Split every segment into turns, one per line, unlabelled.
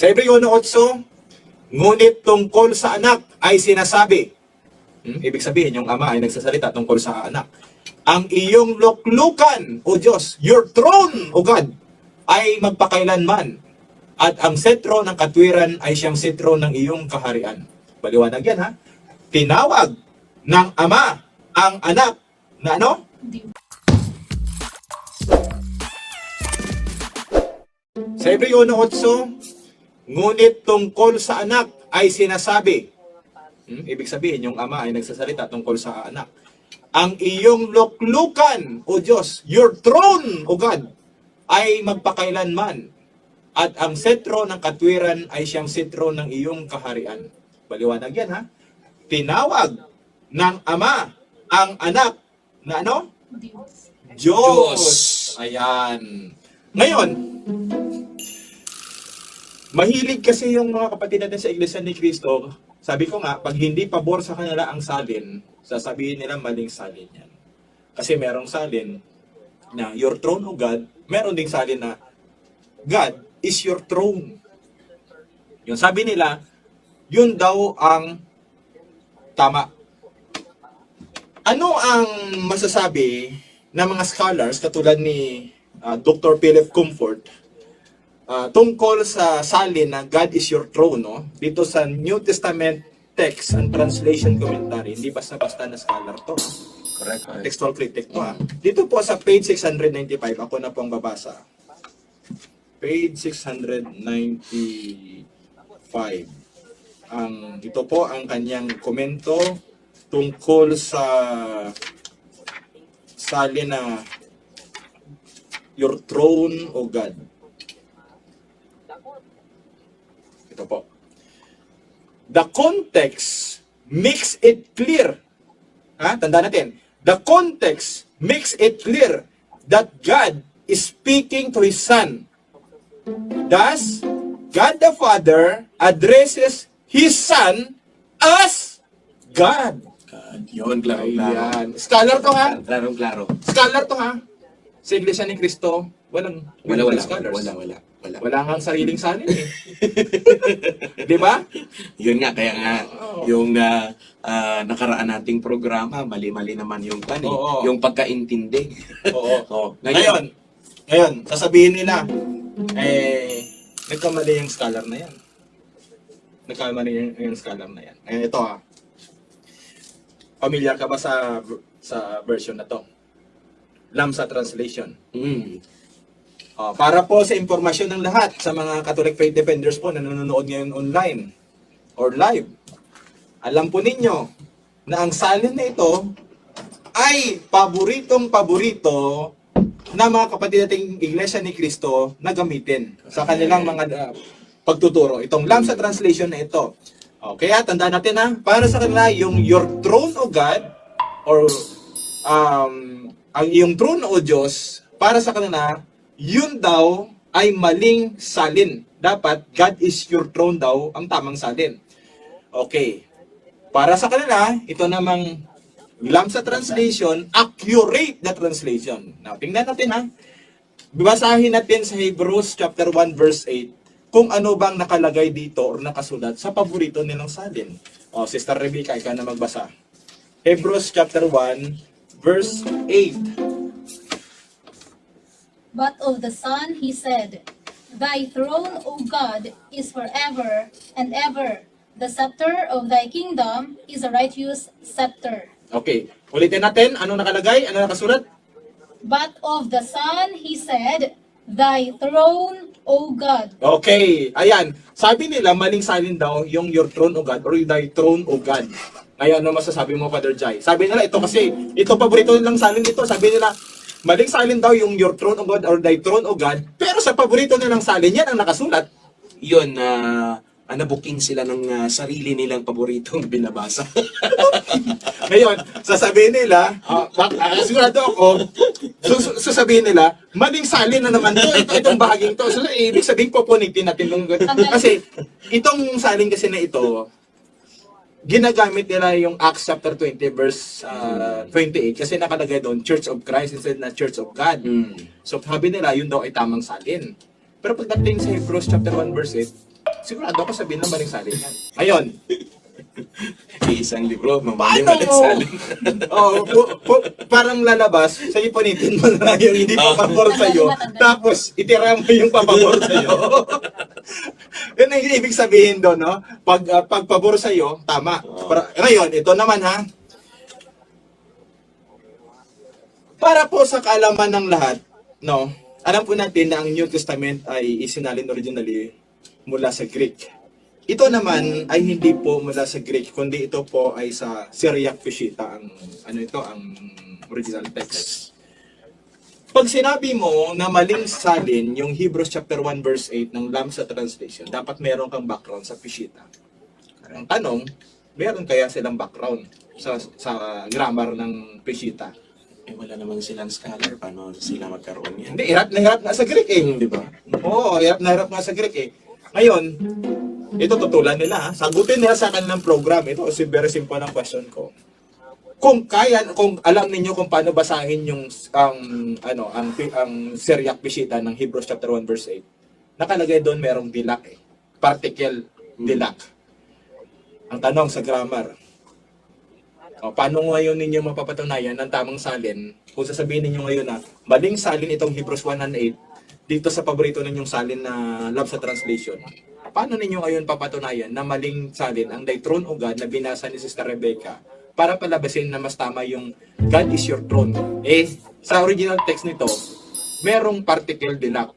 Sa Hebreo 8, ngunit tungkol sa anak ay sinasabi. Hmm? Ibig sabihin, yung ama ay nagsasalita tungkol sa anak. Ang iyong luklukan, O Diyos, your throne, O God, ay magpakailanman. At ang sentro ng katwiran ay siyang sentro ng iyong kaharian. Baliwanag yan, ha? Tinawag ng ama ang anak na ano? Sa Hebreo 8, ngunit tungkol sa anak ay sinasabi. Hmm? Ibig sabihin, yung ama ay nagsasalita tungkol sa anak. Ang iyong luklukan, O Diyos, your throne, O God, ay magpakailanman. At ang sentro ng katwiran ay siyang sentro ng iyong kaharian. Baliwanag yan, ha? Tinawag ng ama ang anak na ano?
Diyos.
Diyos. Ayan. Ngayon, mahilig kasi yung mga kapatid natin sa Iglesia ni Cristo. Sabi ko nga, pag hindi pabor sa kanila ang salin, sasabihin nila maling salin yan. Kasi merong salin na your throne, O God, meron ding salin na God is your throne. Yung sabi nila, yun daw ang tama. Ano ang masasabi ng mga scholars katulad ni ah, Dr. Philip Comfort ah, tungkol sa salin na God is your throne, no? Dito sa New Testament text and translation commentary, hindi basta-basta na scholar to.
Correct.
Textual critic to, ha? Dito po sa page 695, ako na po ang babasa. Page 695. Ang ito po ang kanyang komento tungkol sa sali na your throne, O God. Ito po. The context makes it clear. Ha? Tanda natin. The context makes it clear that God is speaking to His Son. Thus, God the Father addresses His Son as God.
God, yun, klaro-klaro.
Ayan. Scholar to ha?
Klaro-klaro.
Scholar to ha? Sa Iglesia ni Cristo, walang
Wala, wala,
scholars.
wala, wala, wala.
Wala nga sariling salin eh. Di ba?
Yun nga, kaya nga,
Oo.
yung ah, ah, nakaraan nating programa, mali-mali naman yung kan, eh.
Oo.
yung pagkaintindi.
Oo.
Oh,
Ngayon, ngayon, sasabihin nila, eh, nagkamali yung scholar na yan. Nagkamali yung, yung scholar na yan. Eh, ito ha. Familiar ka ba sa sa version na to? Lamsa translation.
Mm.
Oh, para po sa impormasyon ng lahat sa mga Catholic Faith Defenders po na nanonood ngayon online or live. Alam po ninyo na ang salin na ito ay paboritong paborito na mga kapatid nating Iglesia ni Cristo na gamitin sa kanilang mga uh, pagtuturo. Itong Lamsa translation na ito. O, kaya tandaan natin ha, para sa kanila yung your throne o God or um, ang iyong throne o Diyos, para sa kanila, yun daw ay maling salin. Dapat, God is your throne daw ang tamang salin. Okay. Para sa kanila, ito namang Lamsa translation, accurate na translation. Now, tingnan natin ha. Basahin natin sa Hebrews chapter 1 verse 8 kung ano bang nakalagay dito or nakasulat sa paborito nilang salin. O, Sister Rebecca, ikaw na magbasa. Hebrews chapter 1 verse 8.
But of the Son he said, Thy throne, O God, is forever and ever. The scepter of thy kingdom is a righteous scepter.
Okay, ulitin natin. Ano nakalagay? Ano nakasulat?
But of the Son he said, Thy throne, O God.
Okay, ayan. Sabi nila, maling salin daw yung your throne, O God, or thy throne, O God. Ngayon, ano masasabi mo, Father Jai? Sabi nila, ito kasi, ito paborito nilang salin dito. Sabi nila, maling salin daw yung your throne, O God, or thy throne, O God. Pero sa paborito nilang salin, yan ang nakasulat.
Yun, na uh, nabuking sila ng ah, sarili nilang paboritong binabasa.
Ngayon, sasabihin nila, bak- ah, sigurado ako, sus- sasabihin nila, maling salin na naman to, ito, itong bahaging to. So, ibig sabihin pupunitin natin nung Kasi, itong salin kasi na ito, ginagamit nila yung Acts chapter 20 verse ah, 28 kasi nakalagay doon Church of Christ instead na Church of God.
Mm.
So sabi nila yun daw ay tamang salin. Pero pagdating sa Hebrews chapter 1 verse 8, sigurado ako sabihin ng maling salin yan. Ngayon,
Isang libro, mamali-mali
mo?
salin.
oh, pu- pu- parang lalabas, sa iponitin mo na lang yung hindi pa pabor sa'yo, tapos itira mo yung papabor sa'yo. Yun ang ibig sabihin doon, no? Pag, uh, pag pabor sa'yo, tama. Para, ngayon, ito naman ha. Para po sa kaalaman ng lahat, no? Alam po natin na ang New Testament ay isinalin originally mula sa Greek. Ito naman ay hindi po mula sa Greek, kundi ito po ay sa Syriac Peshitta ang ano ito ang original text. Pag sinabi mo na maling salin yung Hebrews chapter 1 verse 8 ng Lamsa translation, dapat meron kang background sa Peshitta. Ang tanong, meron kaya silang background sa sa grammar ng Peshitta?
Eh, wala naman silang scholar. Paano sila magkaroon yan?
Hindi, hirap na hirap nga sa Greek eh.
Di ba?
Oo, hirap na hirap nga sa Greek eh. Ngayon, ito tutulan nila. ha. Sagutin nila sa kanilang program. Ito very simple ang question ko. Kung kaya, kung alam ninyo kung paano basahin yung ang ano ang ang Syriac Peshitta ng Hebrews chapter 1 verse 8. Nakalagay doon merong dilak eh. Particle dilak. Ang tanong sa grammar, o, paano ngayon ninyo mapapatunayan ng tamang salin kung sasabihin ninyo ngayon na maling salin itong Hebrews 1 and 8 dito sa paborito ninyong salin na love sa translation. Paano ninyo ngayon papatunayan na maling salin ang thy throne o God na binasa ni Sister Rebecca para palabasin na mas tama yung God is your throne. Eh, sa original text nito, merong particle dilak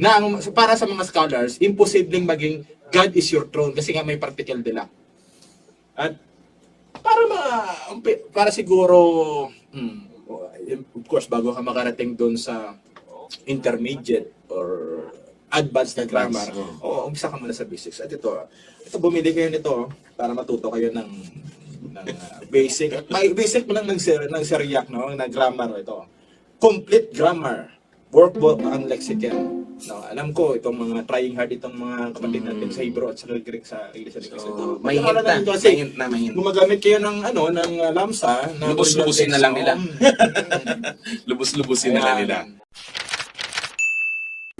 na ang, para sa mga scholars, imposibleng maging God is your throne kasi nga may particle dilak. At para ma para siguro hmm, of course bago ka makarating doon sa intermediate or advanced na grammar,
Advanced,
oo, umpisa ka muna sa basics. At ito, ito bumili kayo nito para matuto kayo ng basic. May basic mo lang ng ser, ng Syriac no, na grammar ito. Complete grammar, workbook ang lexicon. No, alam ko itong mga trying hard itong mga kapatid natin sa Hebrew at sa Greek sa Cristo.
So, may hint na.
kasi
May hint na, may hint.
gumagamit kayo ng ano ng uh, lamsa na
Lubos-lubusin na lang nila.
Mm.
Lubos-lubusin nila nila.